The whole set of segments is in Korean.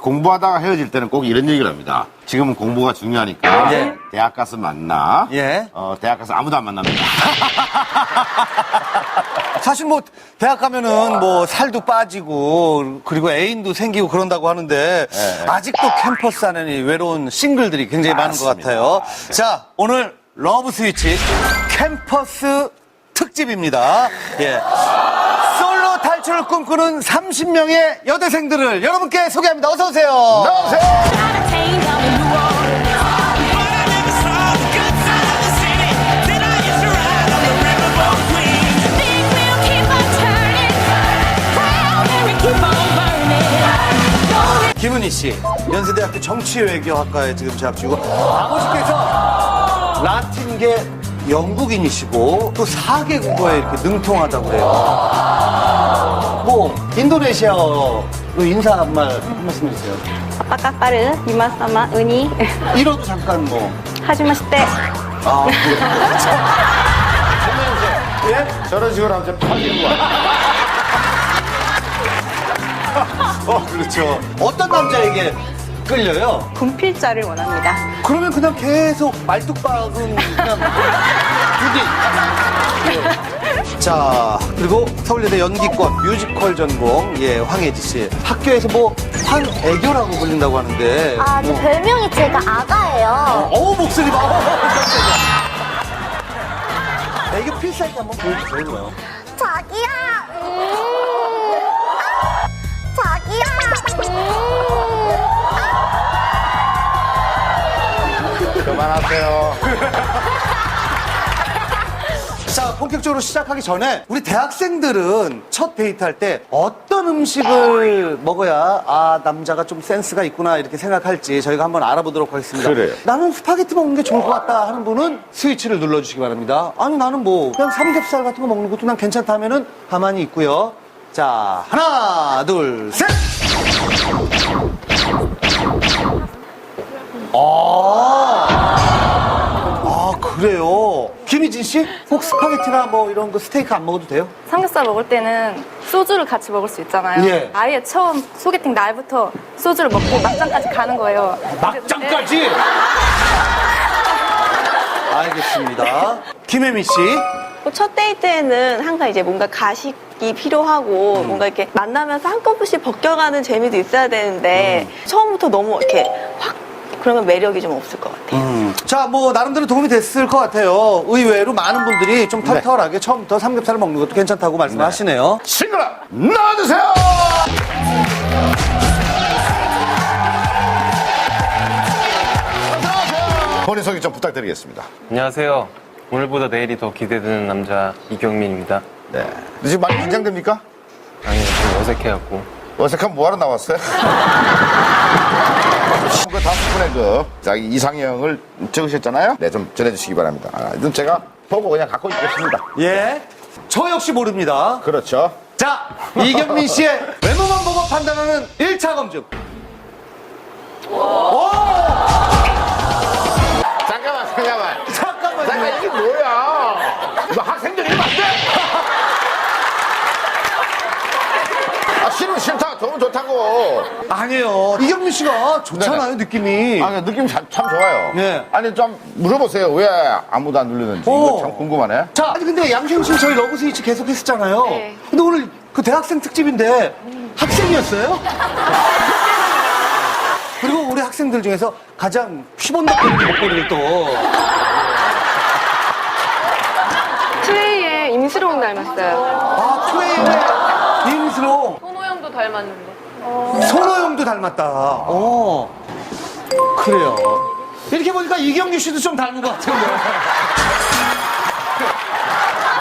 공부하다가 헤어질 때는 꼭 이런 얘기를 합니다. 지금은 공부가 중요하니까 예. 대학 가서 만나. 예. 어, 대학 가서 아무도 안 만납니다. 사실 뭐 대학 가면은 뭐 살도 빠지고 그리고 애인도 생기고 그런다고 하는데 예. 아직도 캠퍼스 안에는 이 외로운 싱글들이 굉장히 많은 것 맞습니다. 같아요. 자, 오늘 러브 스위치 캠퍼스 특집입니다. 예. 솔로 탈출을 꿈꾸는 30명의 여대생들을 여러분께 소개합니다. 어서 오세요. 나오세요! 김은희 씨, 연세대학교 정치외교학과에 지금 재학 중이고 아버지께서 라틴계 영국인이시고 또 4개 국어에 이렇게 능통하다고 그래요. 뭐 인도네시아어로 인사 한 말 한 말씀 해주세요. 아빠 까빠르 이마사마 은희 이러도 잠깐 뭐. 하지마시테 아, 예? 저런 식으로 하면 좀 터지는 거야. 어, 그렇죠. 어떤 남자에게 끌려요? 군필자를 원합니다. 그러면 그냥 계속 말뚝박은 그냥 두기. 자 그리고 서울예대 연기권 뮤지컬 전공 예 황혜지 씨 학교에서 뭐 황애교라고 불린다고 하는데 아, 저 별명이 제가 아가예요. 어우 목소리 봐 어우, 깜짝이야. 애교 필살기 한번 보여주세요. 자기야, 음. 자 본격적으로 시작하기 전에 우리 대학생들은 첫 데이트할 때 어떤 음식을 먹어야 아 남자가 좀 센스가 있구나 이렇게 생각할지 저희가 한번 알아보도록 하겠습니다. 그래요. 나는 스파게티 먹는 게 좋을 것 같다 하는 분은 스위치를 눌러주시기 바랍니다. 아니 나는 뭐 그냥 삼겹살 같은 거 먹는 것도 난 괜찮다 하면은 가만히 있고요. 자 하나 둘 셋. 아, 김희진 씨, 혹 스파게티나 뭐 이런 거 스테이크 안 먹어도 돼요? 삼겹살 먹을 때는 소주를 같이 먹을 수 있잖아요. 예. 아예 처음 소개팅 날부터 소주를 먹고 막장까지 가는 거예요. 막장까지? 알겠습니다. 김혜미 씨. 뭐첫 데이트에는 항상 이제 뭔가 가식이 필요하고 뭔가 이렇게 만나면서 한꺼번씩 벗겨가는 재미도 있어야 되는데 처음부터 너무 이렇게 확 그러면 매력이 좀 없을 것 같아요. 자, 뭐, 나름대로 도움이 됐을 것 같아요. 의외로 많은 분들이 좀 털털하게 처음부터 삼겹살을 먹는 것도 괜찮다고 말씀하시네요. 싱글아, 나와주세요! 본인 소개 좀 부탁드리겠습니다. 안녕하세요. 오늘보다 내일이 더 기대되는 남자 이경민입니다. 네. 지금 많이 긴장됩니까? 아니 좀 어색해갖고 어색한 뭐하러 나왔어요? 그 다음 분의 그 자기 이상형을 적으셨잖아요. 네, 좀 전해주시기 바랍니다. 아, 이건 제가 보고 그냥 갖고 있겠습니다. 예. 저 역시 모릅니다. 그렇죠. 자, 이경민 씨의 외모만 보고 판단하는 1차 검증. 오! 잠깐만, 잠깐만. 잠깐만요. 잠깐 이게 뭐야? 이거 학생들 이러면 안 돼? 아, 싫으면 좋으면 좋다고. 아니에요. 이경민 씨가 좋잖아요, 느낌이. 아, 느낌 참, 참 좋아요. 네. 아니, 좀 물어보세요. 왜 아무도 안 누르는지. 오. 이거 참 궁금하네. 자, 아니 근데 양시영 씨 저희 러브 스위치 계속 했었잖아요. 네. 근데 오늘 그 대학생 특집인데 학생이었어요? 그리고 우리 학생들 중에서 가장 피본덕거리는 목소리를 또 트레이에 임수롱 닮았어요. 아, 트웨이의 임수로 손호영도 닮았는데. 손호영도 닮았다. 어. 그래요. 이렇게 보니까 이경규 씨도 좀 닮은 것 같은데.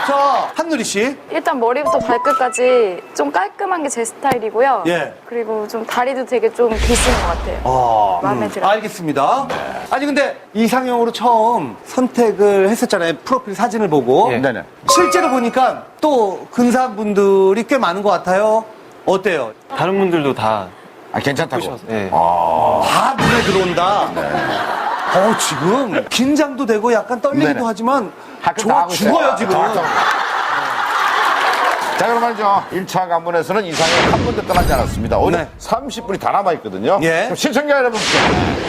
자, 한누리 씨. 일단 머리부터 발끝까지 좀 깔끔한 게 제 스타일이고요. 예. 그리고 좀 다리도 되게 좀 기신 것 같아요. 아, 마음에 들어요. 알겠습니다. 아니 근데 이상형으로 처음 선택을 했었잖아요. 프로필 사진을 보고. 예. 네네. 실제로 보니까 또 근사한 분들이 꽤 많은 것 같아요. 어때요? 다른 분들도 다 아, 괜찮다고. 보셔서 예. 다 눈에 들어온다. 어, 지금 긴장도 되고 약간 떨리기도 네네. 하지만 학교 다 좋아 하고 있어요. 죽어요, 지금. 다 하고 있어요. 자, 그럼 말이죠. 1차 관문에서는 이상형 한 분도 떠나지 않았습니다. 오늘 네. 30분이 다 남아있거든요. 예. 그럼 시청자 여러분께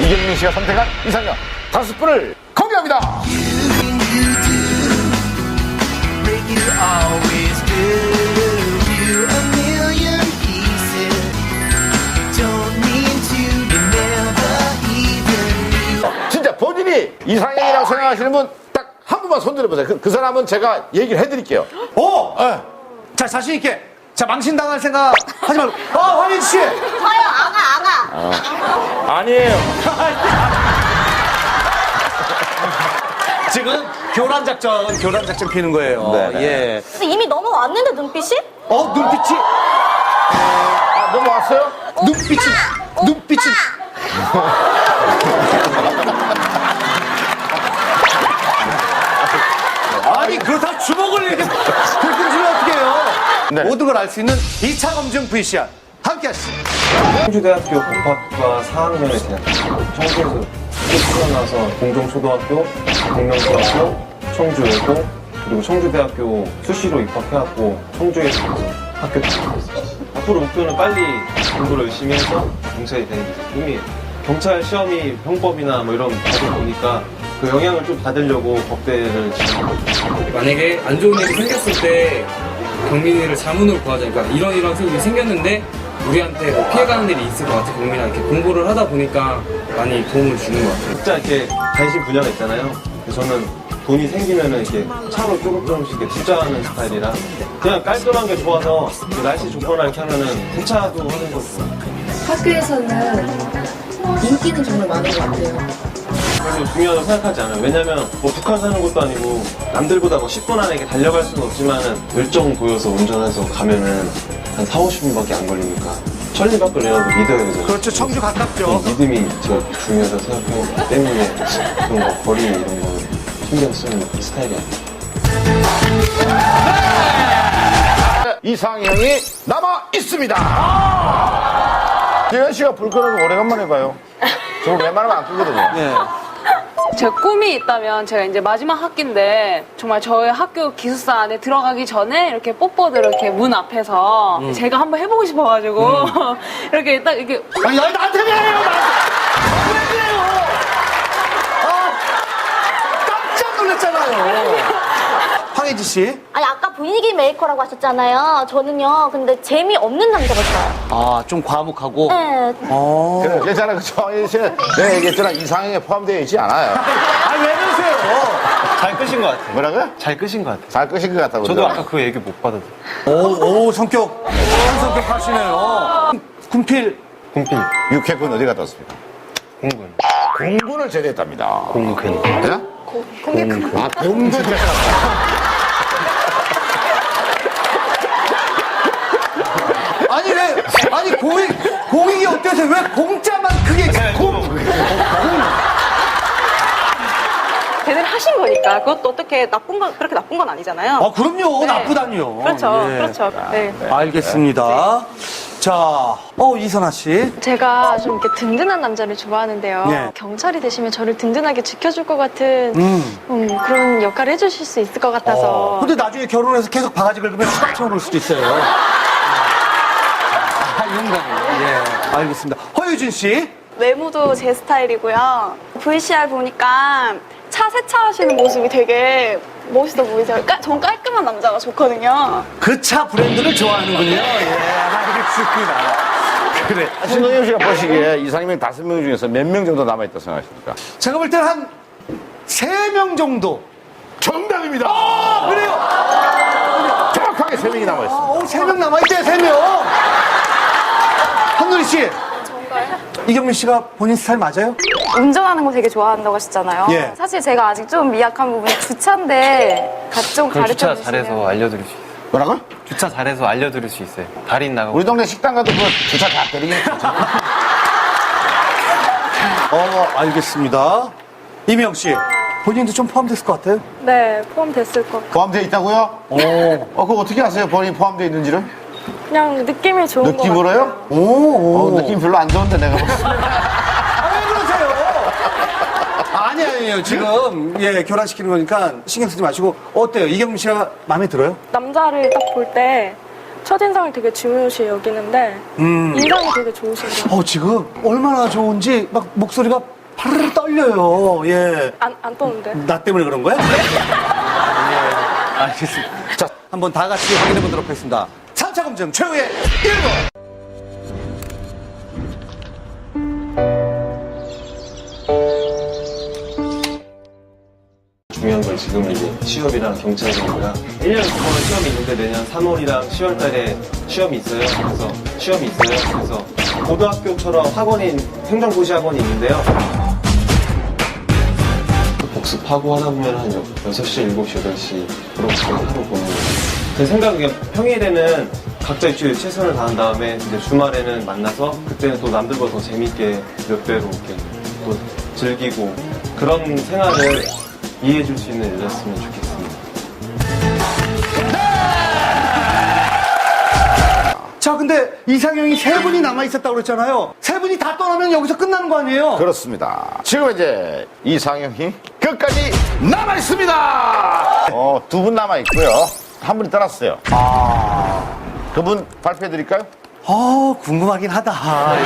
이경민 씨가 선택한 이상형 다섯 분을 공개합니다. Make you always do 이상형이라고 생각하시는 분 딱 한 분만 손 들어보세요. 그, 그 사람은 제가 얘기를 해드릴게요. 오! 예. 자, 자신있게. 자, 망신당할 생각 하지 말고. 아, 황인 씨! 저요, 아가, 아가. 아니에요. 지금 교란 작전, 교란 작전 피는 거예요. 네네. 예. 근데 이미 넘어왔는데, 눈빛이? 어, 눈빛이, 아, 넘어왔어요? 눈빛이, 눈빛이. 아니, 그렇다고 주먹을 이렇게 들고 주면 어떡해요? 네. 모든 걸 알 수 있는 2차 검증 VCR. 함께 하시죠. 청주대학교 법학과 4학년에 진학했어요. 청주에서 태어나서 공정초등학교, 동명초등학교, 청주외고, 그리고 청주대학교 수시로 입학해갖고 청주에서 학교 다녔어요. 앞으로 목표는 빨리 공부를 열심히 해서 경찰이 되는 게 꿈이에요. 경찰 시험이 형법이나 뭐 이런 받을 보니까 그 영향을 좀 받으려고 법대를 지금 만약에 안 좋은 일이 생겼을 때 경민이를 자문으로 구하자. 그러니까 이런 이런 일이 생겼는데 우리한테 뭐 피해가는 일이 있을 것 같아. 경민아 이렇게 공부를 하다 보니까 많이 도움을 주는 것 같아요. 각자 이렇게 관심 분야가 있잖아요. 그래서 저는 돈이 생기면은 이렇게 차로 조금 조금씩 이렇게 투자하는 스타일이라 그냥 깔끔한 게 좋아서 그 날씨 좋거나 이렇게 하면은 세차도 하는 거 좋아요. 학교에서는 인기는 정말 많은 것 같아요. 그래서 중요하다고 생각하지 않아요. 왜냐면 뭐 북한 사는 것도 아니고 남들보다 뭐 10분 안에 이렇게 달려갈 수는 없지만은 열정 보여서 운전해서 가면은 한 4, 50분밖에 안 걸리니까 천리밖을 내라도 믿어야 되잖아요. 그렇죠. 청주 가깝죠. 믿음이 제일 중요하다고 생각하기 때문에 그런 거 거리 이런 거 신경 쓰는 스타일이 아니에요. 이상형이 남아 있습니다. 재현 씨가 불 끄는 거 오래간만에 봐요. 저 웬만하면 안 끄거든요. 예. 제 꿈이 있다면 제가 이제 마지막 학기인데 정말 저희 학교 기숙사 안에 들어가기 전에 이렇게 뽀뽀들 이렇게 문 앞에서 제가 한번 해보고 싶어가지고 이렇게 딱 이렇게 아니, 아니, 나한테 왜 해요? 나한테. 왜 그래요? 아, 깜짝 놀랐잖아요. 황혜지 씨. 아니, 아까 분위기 메이커라고 하셨잖아요. 저는요, 근데 재미 없는 남자가 좋아요. 아, 좀 과묵하고. 네. 어. 그래, 괜찮아. 그 씨는 내가 얘기했잖아. 이상형에 포함되어 있지 않아요. 아니, 왜 그러세요? 잘 끄신 것 같아요. 뭐라고요? 잘 끄신 것 같아요. 잘 끄신 것 같다고. 저도. 아까 그 얘기 못 받아서. 오, 오, 성격. 좋은 성격 하시네요. 군필. 공필, 육해군 어디 갔다 왔습니까? 공군, 공군을 제대했답니다. 공군. 예? 공군. 아, 공군 제대했다. 아니, 왜, 아니, 공익, 공익이 어때서 왜 공짜만 그게 공, 제대로 하신 거니까 그것도 어떻게 나쁜 건 그렇게 나쁜 건 아니잖아요. 아, 그럼요. 네. 나쁘다니요. 그렇죠, 예. 그렇죠. 네. 알겠습니다. 자, 어, 이선아 씨. 제가 좀 이렇게 든든한 남자를 좋아하는데요. 예. 경찰이 되시면 저를 든든하게 지켜줄 것 같은 음. 음, 그런 역할을 해주실 수 있을 것 같아서. 근데 나중에 결혼해서 계속 바가지 긁으면 수박 쳐올 수도 있어요. 아. 예. 알겠습니다. 허유진 씨. 외모도 제 스타일이고요. VCR 보니까 차 세차하시는 모습이 되게 멋있어 보이세요. 깔, 전 깔끔한 남자가 좋거든요. 그 차 브랜드를 좋아하는군요. 예, 알겠습니다. 그래. 신동엽 씨가 보시기에 이상형 다섯 명 중에서 몇 명 정도 남아있다 생각하십니까? 제가 볼 때는 한세 명 정도. 정답입니다. 아, 그래요? 정확하게 세 명이 남아있습니다. 어, 세명 남아있대, 세 명. 씨. 이경민 씨가 본인 스타일 맞아요? 운전하는 거 되게 좋아한다고 하시잖아요. 예. 사실 제가 아직 좀 미약한 부분이 주차인데 좀 그럼 가르쳐 주차 주시면. 잘해서 알려드릴 수 있어요. 뭐라고요? 주차 잘해서 알려드릴 수 있어요. 달인 나가고. 우리 동네 식당 가도 그 주차 다 때리겠지. 어, 알겠습니다. 이명 씨. 본인도 좀 포함됐을 것 같아요? 네, 포함됐을 것. 포함되어 있다고요? 오. 어, 그거 어떻게 아세요? 본인이 포함되어 있는지를? 그냥 느낌이 좋은 것 같아요. 느낌으로요? 오. 어, 느낌 별로 안 좋은데 내가 봤을 때. 아, 왜 그러세요? 아니, 아니에요. 지금, 예, 교란시키는 거니까 신경 쓰지 마시고. 어때요? 이경민 씨가 마음에 들어요? 남자를 딱 볼 때 첫인상을 되게 중요시 여기는데 음. 인상이 되게 좋으신 거. 어, 지금 얼마나 좋은지 막 목소리가 파르르 떨려요. 예. 안, 안 떠는데. 나 때문에 그런 거야? 예. 알겠습니다. 자, 한번 다 같이 확인해 보도록 하겠습니다. 3차 검증 최후의 1번. 중요한 건 지금 이제 취업이랑 경찰이니까 1년에 두 번은 시험이 있는데 내년 3월이랑 10월 달에 시험이 있어요. 그래서 시험이 있어요. 그래서 고등학교처럼 학원인 행정고시 학원이 있는데요. 복습하고 하다 보면 한 6시, 7시, 8시 그렇게 하루 보는 거예요. 제 생각에 평일에는 각자 일주일에 최선을 다한 다음에 이제 주말에는 만나서 그때는 또 남들보다 더 재밌게 몇 배로 이렇게 또 즐기고 그런 생활을 이해해 줄 수 있는 여자였으면 좋겠습니다. 자, 근데 이상형이 세 분이 남아 있었다고 그랬잖아요. 세 분이 다 떠나면 여기서 끝나는 거 아니에요? 그렇습니다. 지금 이제 이상형이 끝까지 남아 있습니다. 어, 두 분 남아 있고요. 한 분이 떠났어요. 아, 그분 발표해 드릴까요? 아, 궁금하긴 하다. 예.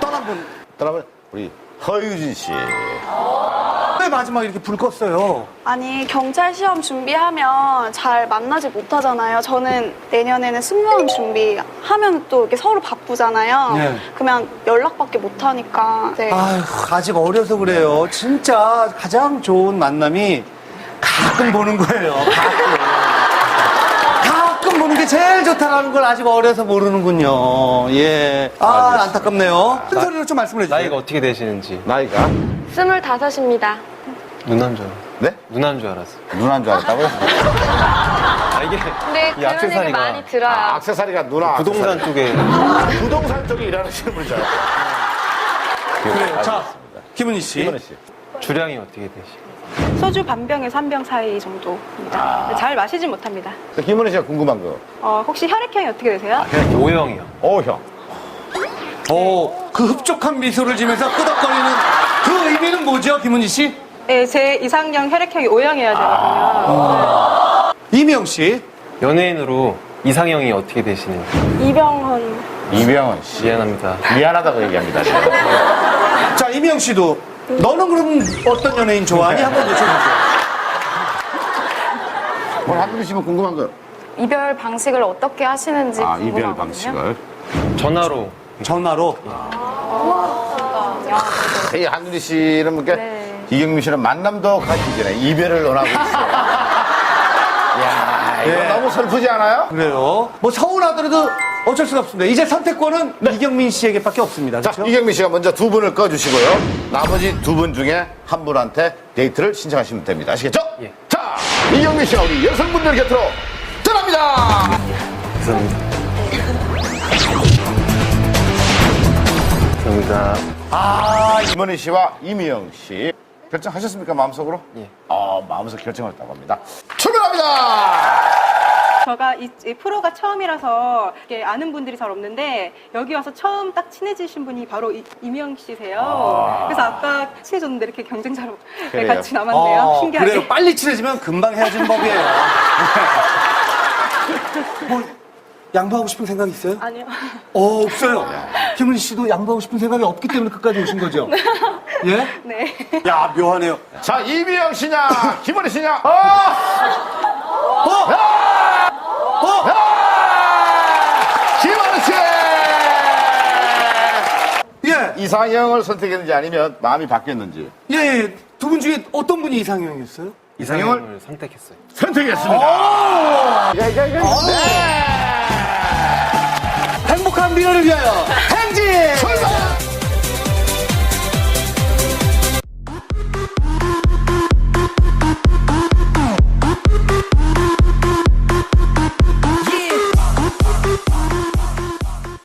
떠난 분. 떠나면 우리 허유진 씨. 왜 마지막에 이렇게 불 껐어요? 아니 경찰 시험 준비하면 잘 만나지 못하잖아요. 저는 내년에는 승무원 준비하면 또 이렇게 서로 바쁘잖아요. 네. 그러면 연락밖에 못하니까. 네. 아휴, 아직 어려서 그래요. 진짜 가장 좋은 만남이 가끔 보는 거예요. 가끔. 가끔 보는 게 제일 좋다라는 걸 아직 어려서 모르는군요. 예. 아, 안타깝네요. 큰 소리로 좀 말씀을 해주세요. 나이가 어떻게 되시는지 나이가? 스물다섯입니다. 누난 줄 알았어. 네? 누난 줄 알았어. 누나인 줄 알았다고요? 아 이게 근데 이 그런 얘기 액세서리가 많이 들어요. 아, 액세서리가 누나. 부동산 쪽에 액세서리. 부동산 쪽에 일하시는 분인 줄 알았어요. 그래요. 자, 김은희 씨. 김은혜 씨. 주량이 어떻게 되시나요? 소주 반 병에 3병 사이 정도입니다. 잘 마시진 못합니다. 또 김은혜 씨가 궁금한 거. 어, 혹시 혈액형이 어떻게 되세요? 그냥 O형이요. 어, 형. 오, 그 흡족한 미소를 지면서 끄덕거리는 그 의미는 뭐죠, 김은희 씨? 네, 제 이상형 혈액형이 O형이어야 되거든요. 이미영 씨. 연예인으로 이상형이 어떻게 되시는지 이병헌. 이병헌 씨. 미안합니다. 미안하다고 얘기합니다. 자, 이미영 씨도 너는 그럼 어떤 연예인 좋아하니? 한번 여쭤보세요. 오늘 한두 씨면 궁금한 거. 이별 방식을 어떻게 하시는지 아, 궁금하거든요. 이별 방식을. 전화로 전화로. 이 한두리 씨는 뭐 이렇게 이경민 씨는 만남도 가지기 전에 이별을 원하고 있어요. 야 이거 예. 너무 슬프지 않아요? 그래요. 뭐 서운하더라도 어쩔 수가 없습니다. 이제 선택권은 이경민 씨에게밖에 없습니다. 자, 그렇죠? 이경민 씨가 먼저 두 분을 꺼주시고요. 나머지 두 분 중에 한 분한테 데이트를 신청하시면 됩니다. 아시겠죠? 예. 자, 이경민 씨가 우리 여성분들 곁으로 떠납니다! 감사합니다. 감사합니다. 아, 이문희 씨와 이미영 씨. 결정하셨습니까, 마음속으로? 예. 어, 마음속으로 결정을 했다고 합니다. 출발합니다! 제가 이, 이 프로가 처음이라서 이렇게 아는 분들이 잘 없는데 여기 와서 처음 딱 친해지신 분이 바로 이, 이미영 씨세요. 그래서 아까 친해졌는데 이렇게 경쟁자로 그래요. 같이 남았네요. 어, 신기하게. 그래요. 빨리 친해지면 금방 헤어지는 법이에요. 뭐, 양보하고 싶은 생각 있어요? 아니요. 어, 없어요. 김은희 씨도 양보하고 싶은 생각이 없기 때문에 끝까지 오신 거죠? 예? 네. 야, 묘하네요. 자, 이미영 씨냐, 김은희 씨냐? 어! 어! 어! 김은희 씨! 예, 이상형을 선택했는지 아니면 마음이 바뀌었는지 예, 예. 두 분 중에 어떤 분이 이상형이었어요? 이상형을 선택했어요. 선택했습니다. 야, 야, 야, 네. 행복한 미래를 위하여